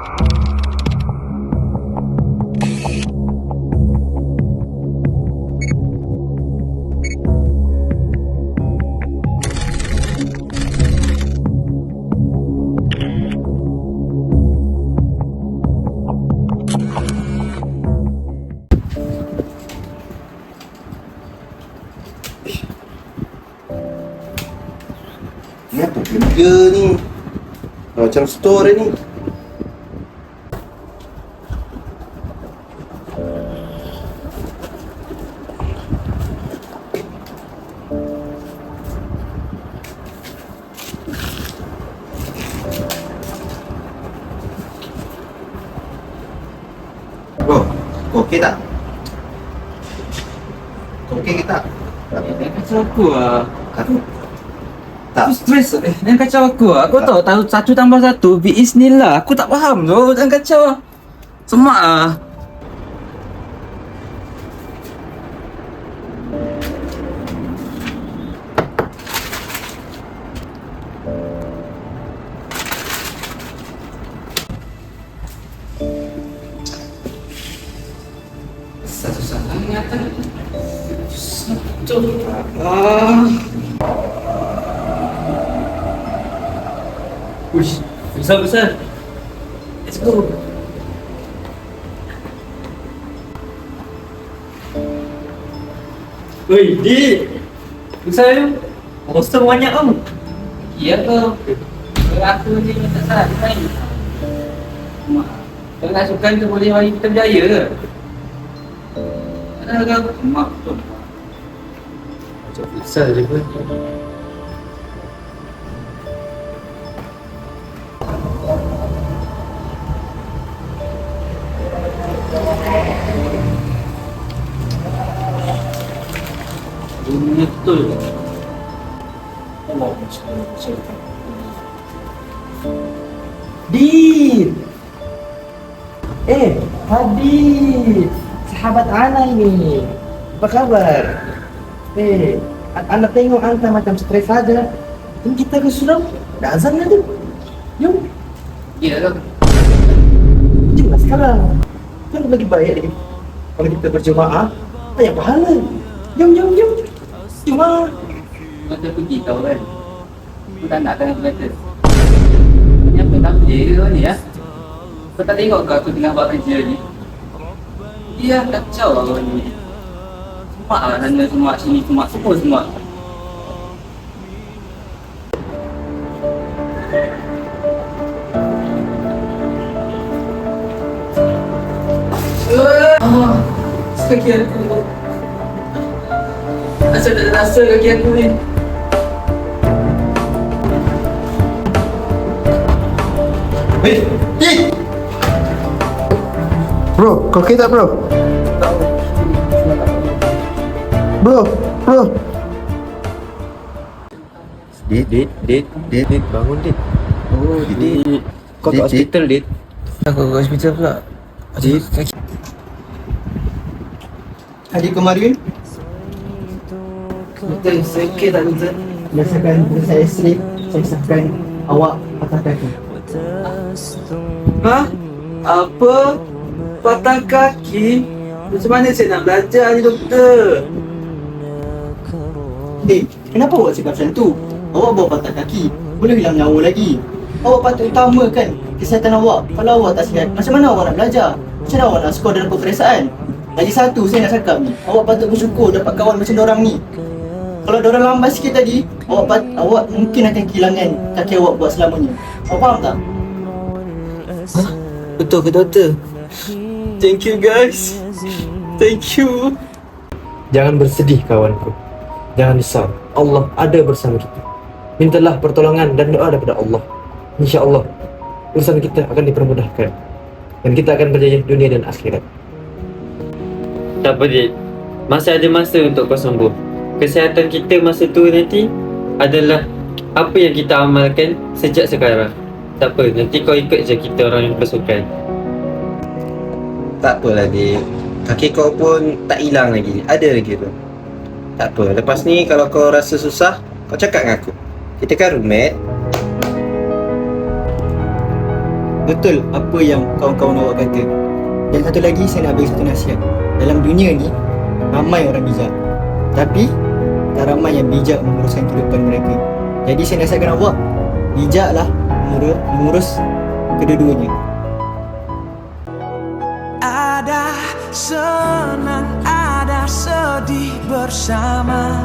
Ni apa kerja ni? Macam store ni. Okey tak? Okey ke tak? Jangan kacau aku lah Aku tak. Aku stres eh Jangan kacau aku lah Aku tahu tahu satu tambah satu Biiznillah Aku tak faham tu Jangan kacau lah Semak lah Satu-satu ingatan Satu Ah Uish, besar besar. Let's go. Oi, di. Besar tu. Roster banyak tau. Iya kau. Aku yang tak salah. Kalau nak sukan tu boleh mari kita berjaya ke? Ada kau mak tu. Macam besar je pun. Dunia betul Allah macam Din. Eh, Hadid. Sahabat Ana ini. Apa kabar? Eh, A- Ana tengok Anta macam stres saja. Dan kita ke surau. Dah azan tu. Jom, Ya kan jom lah sekarang. Kan lagi baik ni. Kalau kita berjemaah, banyak pahala. Jom, jom, jom. Jom lah. Masa pergi kau kan Aku tak nak kan aku kata Ni apa tak ke kau ni ya Kau tak tengok ke aku tengah buat kerja ni Dia kacau lah kau ni Semak lah sana semak sini semak semua semak Ah, kaki aku Asal tak ada rasa kaki aku ni Hei, hei. Bro, kau okey tak bro? Bro, bro. Dit, dit, dit, dit, dit, bangun dit. Oh, Dit. Kau kat hospital, Dit? Aku kat hospital pula. Dit. Hadir kemarin? Betul, saya okey tak betul? Bila saya sleep, saya saksikan awak patah kaki. Ha? Apa? Patah kaki? Macam mana saya nak belajar ni, doktor? Eh, kenapa awak cakap macam tu? Awak bawa patah kaki, boleh hilang nyawa lagi. Awak patut utamakan kesihatan awak. Kalau awak tak sihat, macam mana awak nak belajar? Macam mana awak nak skor dalam peperiksaan? Lagi satu saya nak cakap ni, awak patut bersyukur dapat kawan macam orang ni. Kalau orang lambat sikit tadi, awak pat, awak mungkin akan kehilangan kaki awak buat selamanya. Awak faham tak? Betul ke, doktor? Thank you, guys. Thank you. Jangan bersedih kawanku. Jangan risau. Allah ada bersama kita. Mintalah pertolongan dan doa daripada Allah. Insya Allah urusan kita akan dipermudahkan dan kita akan berjaya dunia dan akhirat. Tak apa Masih ada masa untuk kau sembuh Kesihatan kita masa tu nanti Adalah Apa yang kita amalkan Sejak sekarang Tak apa Nanti kau ikut je kita orang yang bersukan Tak apalah Dik. Kaki kau pun tak hilang lagi. Ada lagi tu. Tak apa. Lepas ni kalau kau rasa susah, kau cakap dengan aku. Kita kan roommate. betul apa yang kawan-kawan awak kata. Dan satu lagi saya nak bagi satu nasihat. Dalam dunia ni ramai orang bijak. Tapi tak ramai yang bijak menguruskan kehidupan mereka. Jadi saya nasihatkan awak bijaklah mengurus kedua-duanya. Senang, ada sedih bersama